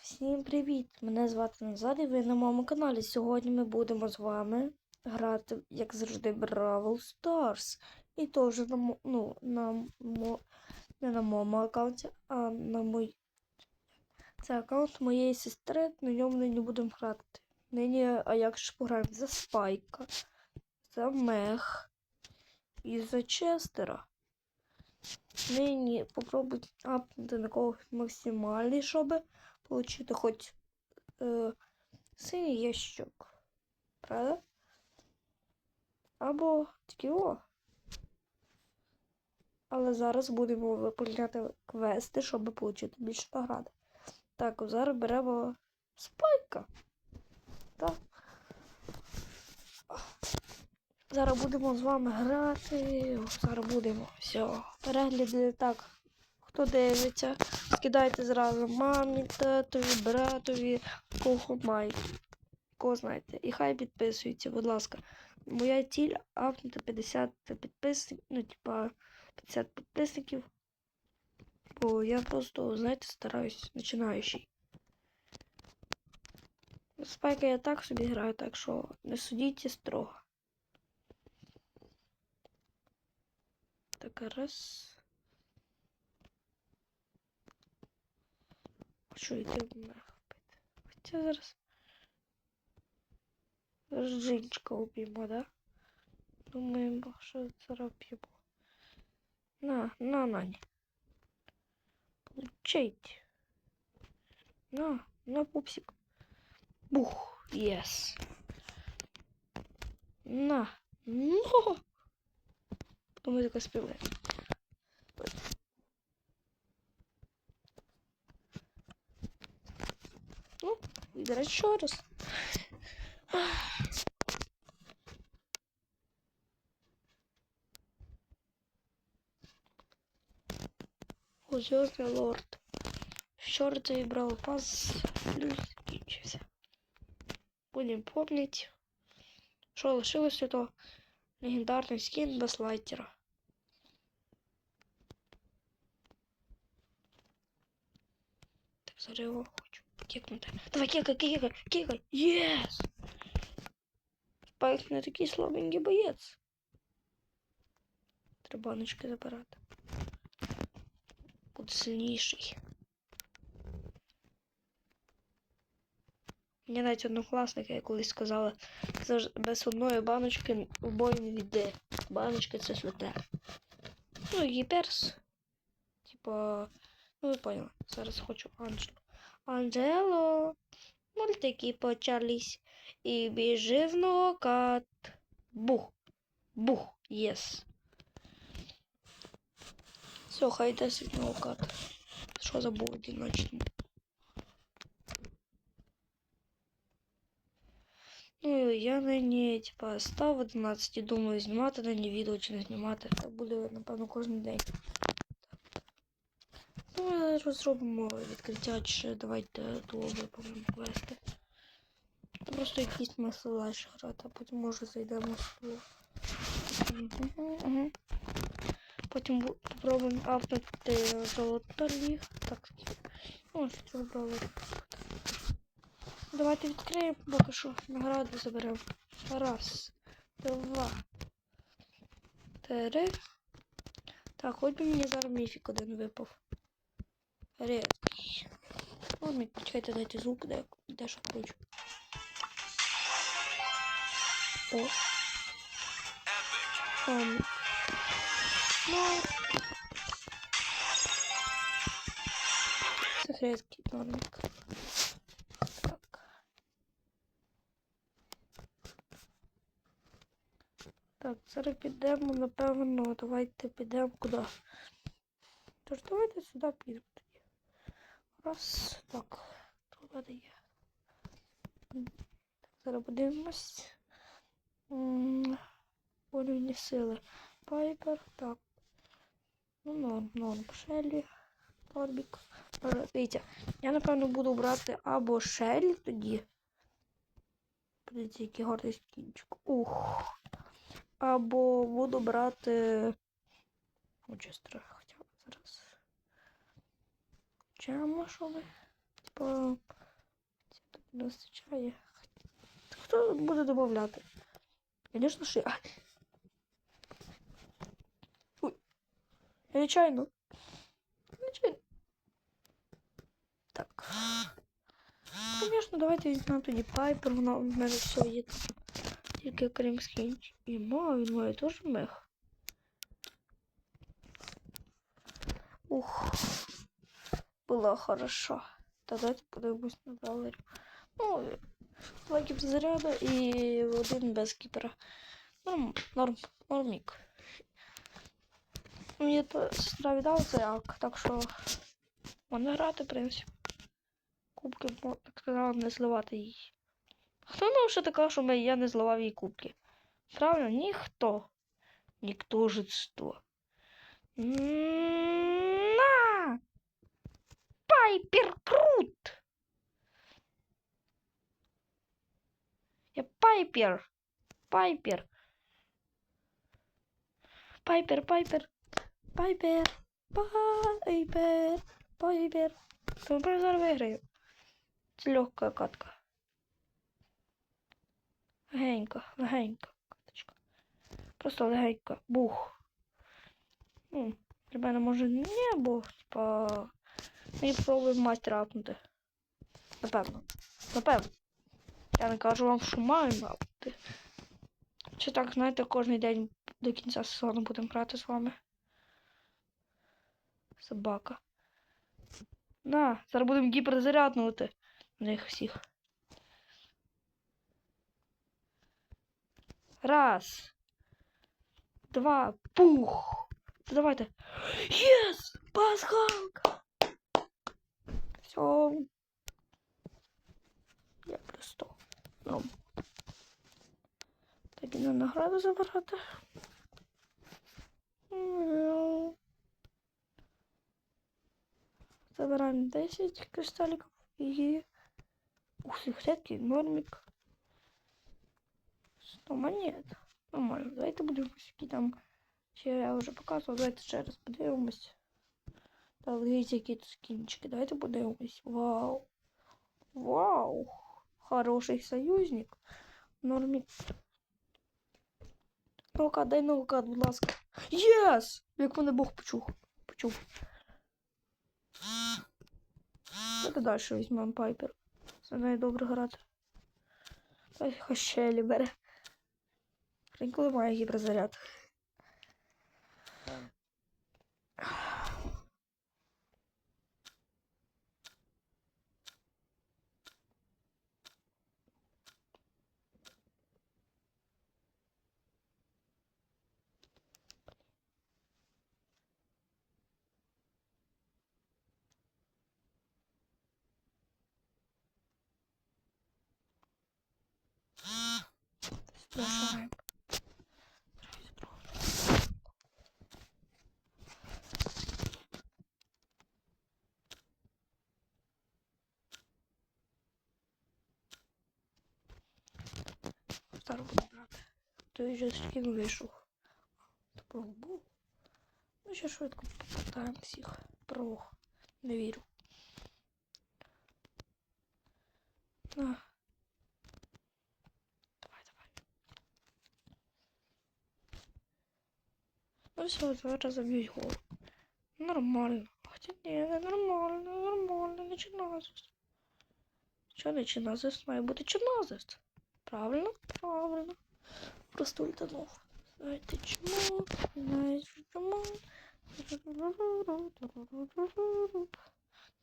Всім привіт! Мене звати Назар і ви на моєму каналі. Сьогодні ми будемо з вами грати, як завжди, Бравл Stars. І теж на, ну, на, не на моєму аккаунті, а на мой. Це аккаунт моєї сестри, на ньому нині будемо грати. Нині, а як ж пограємо? За Спайка, за Мех і за Честера. Нині попробуйте апнути на когось максимальний, щоб отримати хоч е, синій ящик. Правда? Або такі о. Але зараз будемо виповняти квести, щоб отримати більше награди. Так, зараз беремо спайка. Так. Зараз будемо з вами грати. Зараз будемо. Все. Перегляди так. Хто дивиться, скидайте зразу мамі, татові, братові, кого маєте. Кого знаєте. І хай підписуються, будь ласка. Моя ціль апнути 50 підписників, ну, типа 50 підписників. Бо я просто, знаєте, стараюсь починаючий. Спайка я так собі граю, так що не судіть строго. Так, раз. Що йти в мене робити? Хоча зараз. Зараз Джинчика уб'ємо, да? Думаємо, що зараз б'ємо. На, на, Нані. Получайте. На, на пупсик. Бух, єс. На, ну. Потім ми таке співаємо. Ну, играть еще раз. О, Звездный лорд. Вчора цей брав пас, плюс закінчився. Будемо помнить, що лишилося то легендарний скін без лайтера. Так, зараз його хочу кикнути. Давай, кикай, кикай, кикай. Єс! Спайк не такий слабенький боєць. Треба баночки забирати. Буде сильніший. Мені навіть однокласники колись сказали, без одної баночки в бой не йде. Баночка це святе. Ну і перс. Типа, ну ви поняли. Зараз хочу Анджело. Анджело. Мультики почались. І біжи в нокат. Бух. Бух. Єс. Все, хай собі нокат. Що забув одиночному. Ну, я нині, типа, став в 11 і думаю, знімати нині відео чи не знімати. Це буде, напевно, кожен день. Ну, розробимо відкриття, чи давайте ту виповнимо квести. Просто якийсь смисл далі грати, а потім може зайдемо в. Угу, угу. Потім бу- попробуємо апнути золото ліг. Так, ну, що брали. Давайте відкриємо поки що. Награду заберемо. Раз, два, три. Так, хоч би мені зараз міфік один випав. Рідкий. Ладно, почекайте, дайте звук, де, де що хочу. О. Ом. Ну. Це рідкий номик. Так, зараз підемо, напевно, давайте підемо куди. Тож давайте сюди підемо тоді. Раз, так, туди є. М, Так, зараз подивимось. Уровні сили. Пайпер, так. Ну, норм, норм. Шелі, Торбік. Е, Дивіться, я напевно буду брати або Шелі тоді. Подивіться, який гарний скінчик. Ух. Або буду брати. Участра, хоча б зараз. Чому що ви? Спам. Це не вистачає. Хто буде додавати? Звісно, що я. Ой. Я нечайно. Нечайно. Так. Звісно, давайте візьмемо тоді пайпер, вона в мене все є. Тільки скінч. І ма, він має теж мех. Ух. Було хорошо. Та давайте подивимось на браузері. Ну, два кіберзаряда і один без кіпера. Норм, норм, нормік. Мені сестра віддала це так що можна грати, в принципі. Кубки, так сказала, не зливати її. Хто нам ще така, що ми, я не зливав їй кубки? Правильно, ніхто. Ніхто ж що. На! Пайпер крут! Я Пайпер! Пайпер! Пайпер, Пайпер! Пайпер! Пайпер! Пайпер! То ми зараз виграю. Це легка катка. Легенька, легенька каточка. Просто легенька. Бух. Ну, для мене може не, бо, типа. Ми пробуємо мастера апнути. Напевно. Напевно. Я не кажу вам, що маємо апнути. Чи так, знаєте, кожен день до кінця сезону будемо грати з вами. Собака. На, зараз будемо гіперзаряднувати них всіх. Раз. Два. Пух. Давайте. Єс! Пасхалка! Все. Я просто. Ну. Так і на награду забирати. Забираємо 10 кристаликів і... Ух, секретки, нормик. 100 монет. Нормально. Давайте будемо які там. Ще я вже показував, давайте ще раз подивимось. Так, тут скінчики. Давайте подивимось. Вау. Вау. Хороший союзник. Нормик. Ну-ка, дай наугад, будь ласка. Єс! Як мене Бог почув. Почув. Давайте далі візьмемо Пайпер. Це нею добре грати. Ой, хощелі бере. Інколи має гіперзаряд. Старого брати. Той же скін вийшов. Такого. Ну, ще швидко попитаємо всіх. Прох. Не вірю. На. Давай, давай. Ну все, зараз заб'ють гол. Нормально. Хотя ні, не нормально, нормально, не чиназис. Що не чиназис? Має бути чиназис. Правильно? Правильно. Просто ультанув. Знаєте чому? Знаєте чому?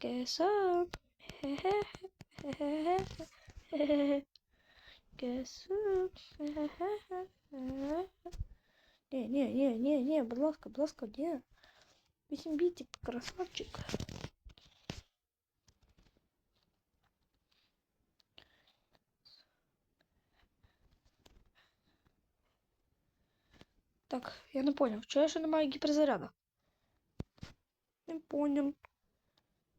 Guess up. Guess up. Ні, ні, ні, ні, ні, будь ласка, будь ласка, ні. Вісім бітик, красавчик. Я не поняв. Чого я ще не маю гіперзаряда? Не поняв.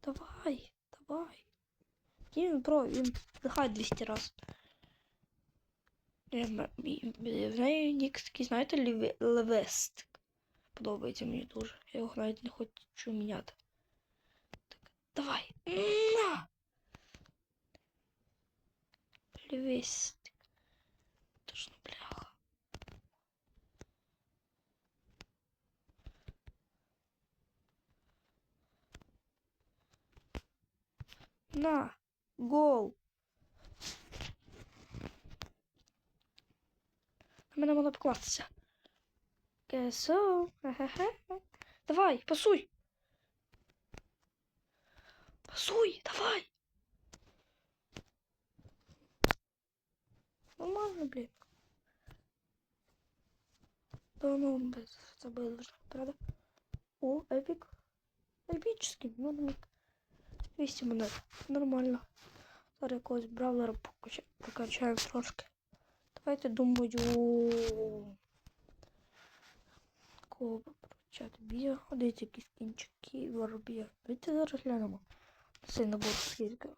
Давай, давай. Ні, бро, він дихає 200 раз. В неї нік такий, знаєте, левест. Подобається мені дуже. Я його навіть не хочу міняти. Так, давай. На! Левест. На, гол. Мене можна покластися. Кесо. Давай, пасуй. Пасуй, давай. Нормально, блин. Давно без забыл правда? О, эпик. Эпический, ну, ну. 200 монет. Нормально. Зараз якогось бравлера покача- трошки. Давайте думаю. Кого прокачати? Бія. Дивіться, якісь кінчики воробія. Давайте зараз глянемо. Цей набор скільки.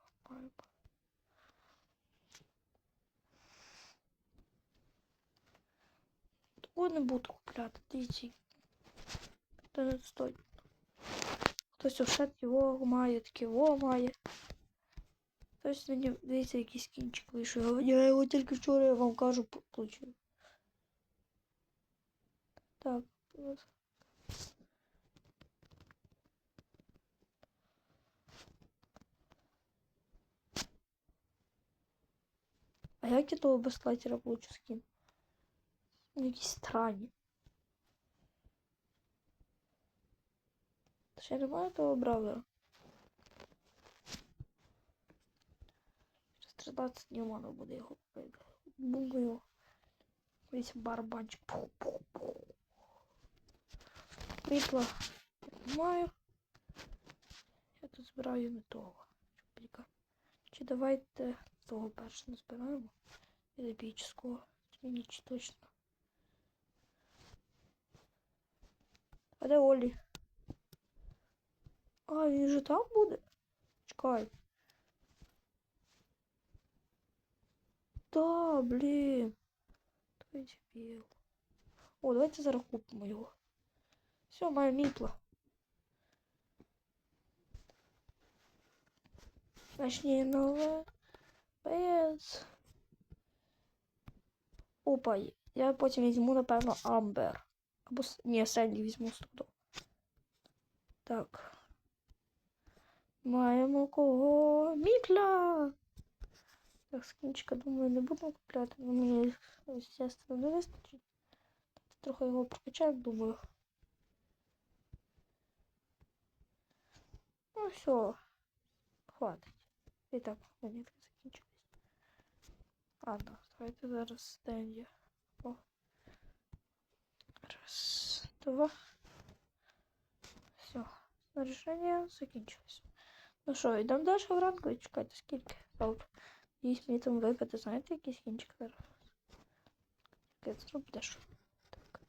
Такого не буду купляти. Дивіться. Це не стоїть. Хтось ошет його має, таке його має. Хтось мені, дивіться, якийсь кінчик вийшов. Я його тільки вчора, я вам кажу, по- получив. Так. от. А як я того без лайтера получу скін? Ну, Якісь странні. Того бравлера. Через 13 днів можна буде його купити. Думаю. Весь барабанчик. Світла немає. Я тут збираю не того. Чупріка. Чи давайте того перше не збираємо? Епічного. Мені точно. А де Олі? А, він же там буде? Чекай. Да, блін. Той дебіл. О, давайте зараз купимо його. Все, маю міпла. Точніше, нове. Без. Опа, я потім візьму, напевно, Амбер. Або с- ні, Сенді візьму студу. Так. Маємо кого? Мітла! Так, скінчика, думаю, не буду купляти, бо мені, естественно, не вистачить. Трохи його прокачаю, думаю. Ну все, хватить. І так, мені закінчились. Ладно, давайте зараз стенді. О. Раз, два. Все. Снаряження закінчилось. Ну що, йдемо далі в ранку і чекайте, скільки. Дійсно, мені там випити, знаєте, якийсь кінчик зараз. Як це зробиш? Так.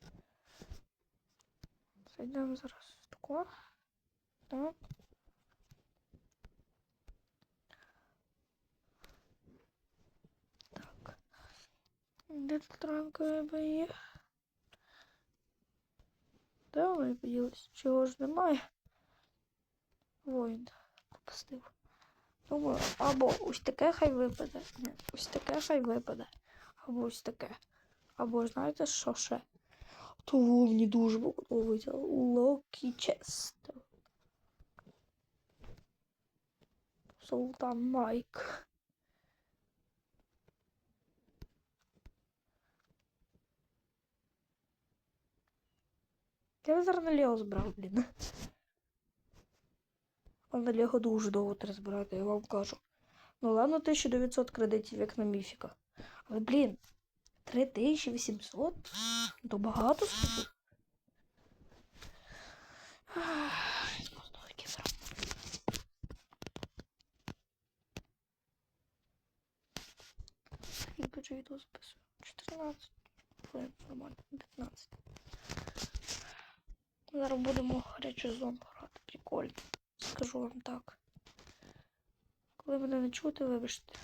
Зайдемо зараз тако. Так. Так. Де тут ранкові бої? Де вони поділись? Чого ж немає? Воїн пропустив. Думаю, або ось таке хай випаде. Ні, ось таке хай випаде. Або ось таке. Або знаєте, що ще? Того мені дуже подобається. Локі Чест. Султан Майк. Я зараз на Лео збрав, блін. А на Лего дуже довго треба збирати, я вам кажу. Ну ладно, 1900 кредитів, як на міфіка. Але, блін, 3800? То багато кібер. Скільки же відео записую? 14. Блин, нормально, 15. Зараз будемо гарячу зону грати. Прикольно. Скажу вам так. Коли мене не чути, вибачте.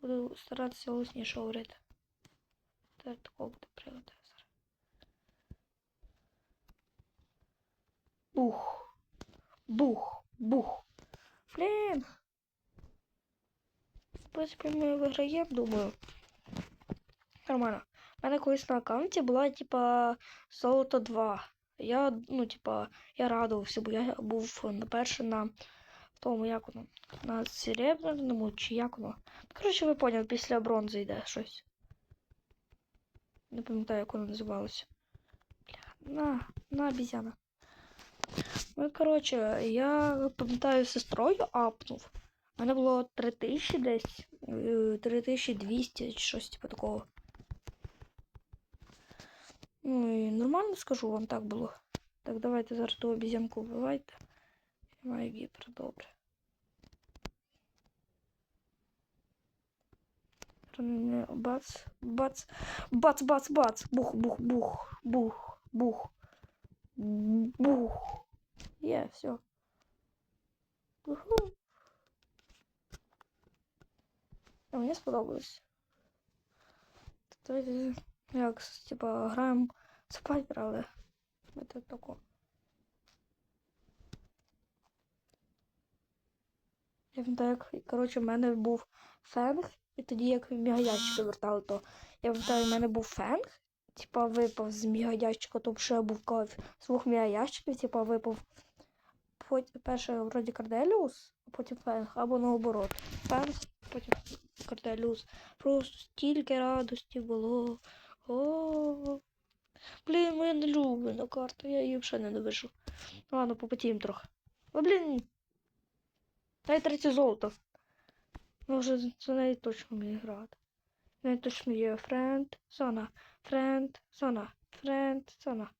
Буду старатися голосніше говорити. Тепер такого буде приводу зараз. Бух. Бух. Бух. Блін. В принципі, ми виграємо, думаю. Нормально. У мене колись на аккаунті була, типа, золото 2. Я, ну, типа, я радувався, бо я був на перше на тому, як воно, на серебряному чи як воно. Коротше, ви поняли, після бронзи йде щось. Не пам'ятаю, як воно називалося. Бля, на, на обізяна. Ну, коротше, я пам'ятаю, сестрою апнув. У мене було 3000 десь, е, 3200 чи щось типу такого. Ну і нормально скажу вам так було. Так, давайте зараз ту обізянку вбивайте. Я маю гіпер, добре. Ранення, Бац, бац, бац, бац, бац, бух, бух, бух, бух, бух, бух. Є, все. Уху. А мені сподобалось. Давайте, як, типа, граємо спайдер, але це тако. Я як, коротше, в мене був фенг, і тоді як мігаящики вертали, то я пам'ятаю, в мене був фенг, типа випав з мігаящика, то ще був кайф з двох мігаящиків, типа випав перше вроді Карделіус, а потім фенг, або наоборот. Фенг, потім Карделіус. Просто стільки радості було. О, Блін, моя нелюблена карта, я її вже ненавижу. Ладно, попотіємо трохи. О, блін. Дай третє золото. Ну, вже за неї точно вміє грати. В неї точно є френд, зона, френд, зона, френд, зона.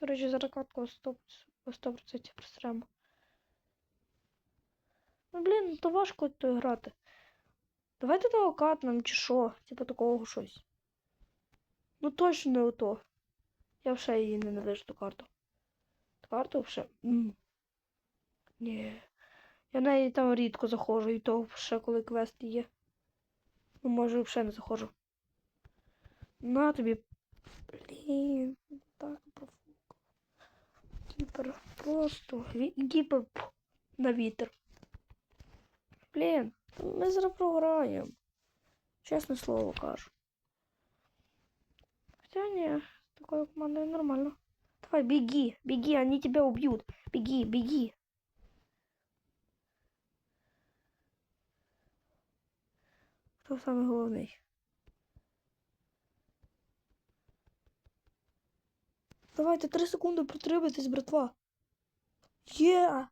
Коротше, зараз катку 100%, 100% просремо. Ну, блін, то важко то грати. Давайте того катнем чи що, типу такого щось. Ну точно не ото. Я вже її ненавижу ту карту. Ту карту вже. Ні. Я на неї там рідко заходжу, і то ще коли квест є. Ну, може, взагалі не заходжу. На тобі. Блін, так профукав. Гіпер. Просто ві- гіпер п, на вітер. Блін, ми зараз програємо. Чесне слово кажу. Хотя не, с такой командой нормально. Давай, беги, беги, они тебя убьют. Беги, беги. Хто самый головний? Давайте три секунди протримайтесь, братва. Є!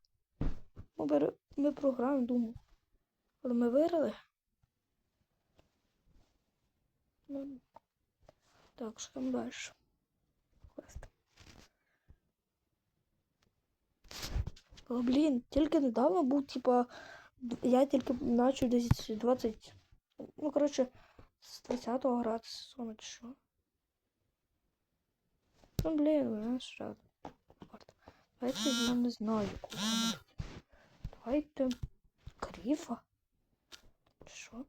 Ми, ми програємо, думаю. Але ми виграли. Ну, так, що там далі? Квест. О, блін, тільки недавно був, типа, я тільки почав десь 20, ну, коротше, з 20-го грати що. Ну, блін, у нас ще карта. Давайте візьмемо, не знаю, кого. Давайте Кріфа. Чи що?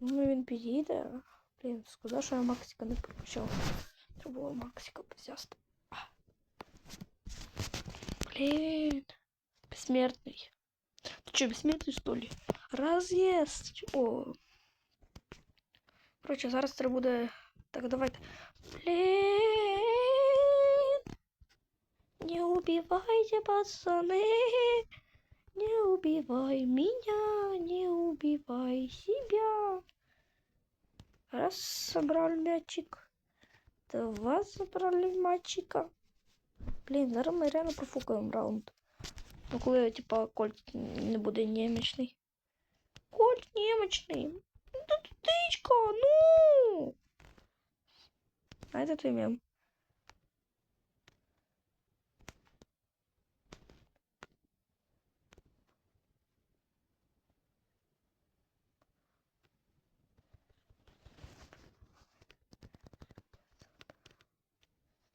Ну, він підійде. Блін, сказав, що я Максика не прокачав. Треба було Максика взяти. А. Блін. Бессмертный. Ты что, бессмертный, что ли? Разъезд. О. Короче, зараз треба буде... Так, давайте. Блин. Не убивайте, пацаны. Не убивай меня, не убивай себя. Раз собрали мячик. Два собрали мальчика. Блін, зараз ми реально профукаємо раунд. Ну, коли, типа, Кольт не буде немічний. Кольт немічний. Ну, тут тичка, ну. Знаєте той мем?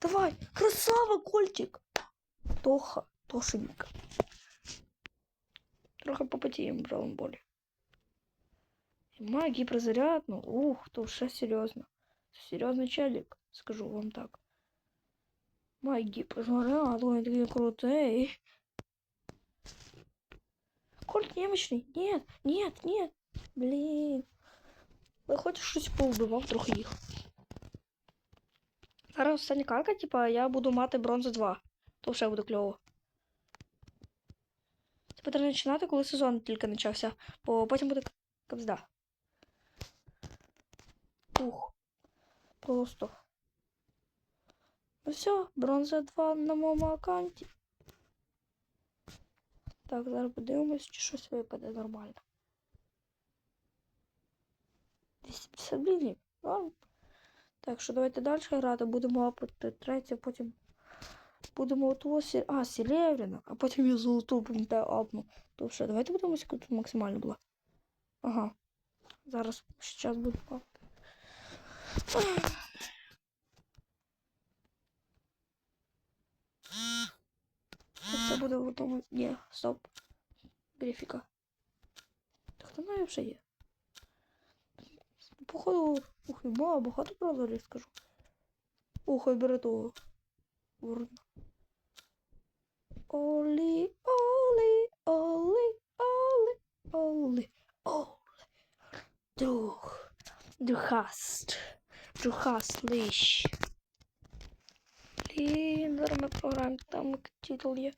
Давай, красава, Кольчик. Тоха, Тошенька. Трохи попотіємо в браунболі. Має гіперзаряд, ну ух, то вже серйозно. Серйозний челік, скажу вам так. Майгі, посмотри, а то він такий крутий. Кольт немощний. Нет, нет, нет. Блін. Я хочу щось повбивав трохи їх. Зараз остання карта, типа, я буду мати бронзу 2. То вже буде кльово. Це потрібно починати, коли сезон тільки почався, бо потім буде капзда. Ух. Просто. Ну все, бронза 2 на моєму аккаунті. Так, зараз подивимось, чи щось випаде нормально. 250 блінів. Норм. Так що давайте далі грати. Будемо апати третє, потім будемо того сі... А, серебряна, а потім я золоту пам'ятаю апну. То все, давайте будемо тут максимально було. Ага. Зараз зараз буду апати. Це буде в одному. Ні, стоп. Грифіка. Так то навіть вже є. Походу, ух, ба, багато правда скажу. Ух, я беру того. Ворона. Олі, олі, олі, олі, олі, олі. Друг. Другаст. Другаст лиш. Блин, зараз ми програємо, там титул є.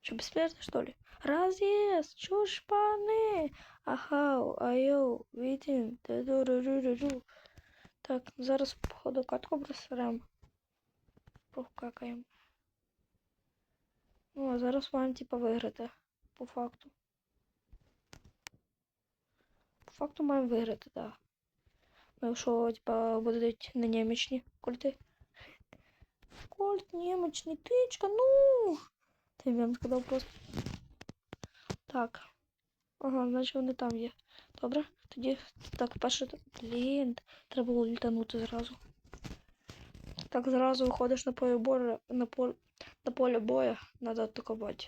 Що, безсмертно, что ли? Разъезд, чушь паны. Ахау, айоу, відін, ду Так, зараз, походу, катку просеремо. Прокакаємо. Ну, а зараз маємо, типа, виграти. По факту. По факту маємо виграти, так. Да. Ну, якщо, типа, будуть не немічні культи. Кольт немощный, тычка, ну! Ти вам сказав просто. Так. Ага, значить вони там є. Добре, тоді так, перше. Блін, треба було літанути зразу. Так зразу виходиш на поле бою, на поле, на поле боя, надо атакувати.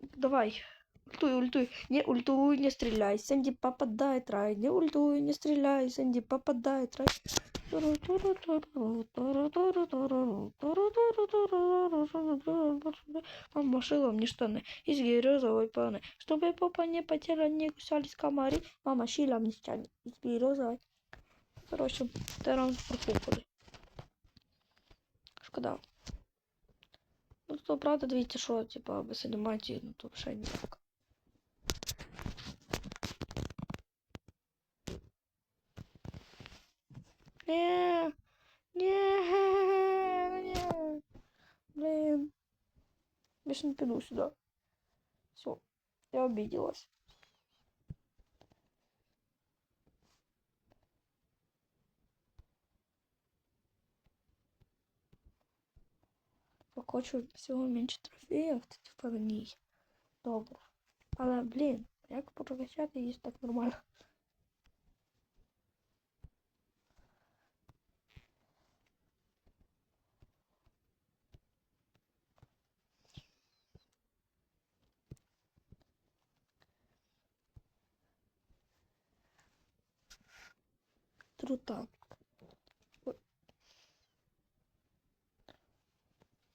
Давай. Ультуй, ультуй. Не ультуй, не стреляй. Сэнди попадает рай. Не ультуй, не стреляй. Сэнди попадает рай. Мама шила мне штаны из березовой паны. Чтобы попа не потерял, не кусались комары. Мама шила мне штаны из березовой. Короче, теран профукали. Шкода. Ну, то правда, дивіться, що, типа, без анімації, ну, то вже ніяк. Не, не, не. Блин. Більше не піду сюди. Все, я обиделась. Хочу всього менше трофеїв, то типа ні. Добре. Але, блін, як прокачати її так нормально? Трутан. У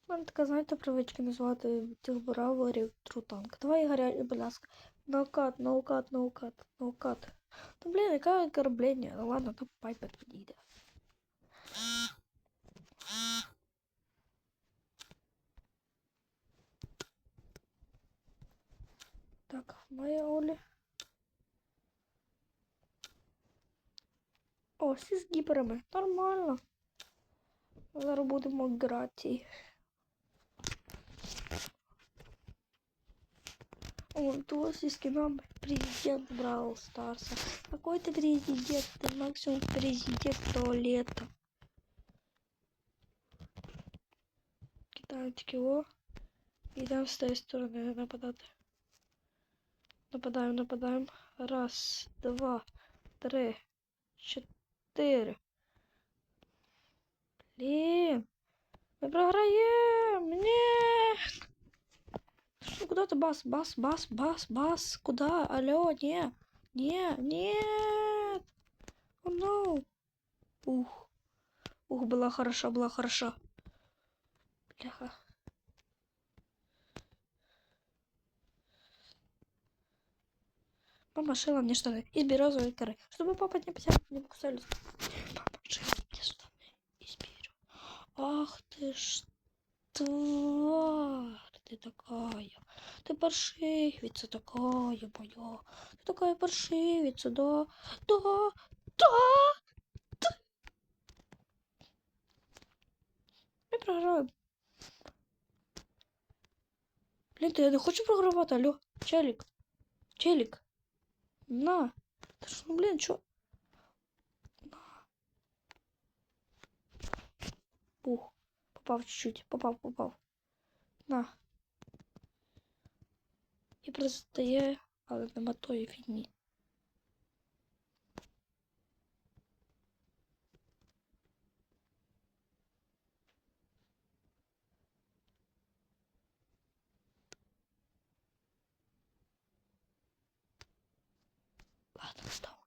мене така, знаєте, привичка назвати цих бравлерів трутанк. Давай, Ігоря, будь ласка. Наукат, наукат, наукат, наукат. Ну, блін, яке оскорблення. Ну ладно, то пайпер підійде. Так, моя Оля. О, всі з. Нормально. Зараз будемо грати. О, то с скинами президент Бравл Старса. Какой ты президент? Ты максимум президент туалета. Кидаем таки Идем с той стороны нападать. Нападаем, нападаем. Раз, два, три, четыре. Блин. Мы програем. Нет. Что, куда ты бас, бас, бас, бас, бас? Куда? Алло, не. Не, нет. Oh, no. Ух, была хороша, была хороша. Бляха. Мама шила мне штаны из березовой коры, чтобы папа не потерял, не покусали. Мама шила мне штаны из березовой. Ах ты ж тварь, ты такая. Ты паршивица такая моя. Ты такая паршивица, да, да, да. Ми програємо. Блін, то я не хочу програвати, алло. Челік. Челік. На. Да что, ну, блин, чо? На. Ух. Попал чуть-чуть. Попал, попал. На. І просто я, але нема тої фігні. Ладно, став.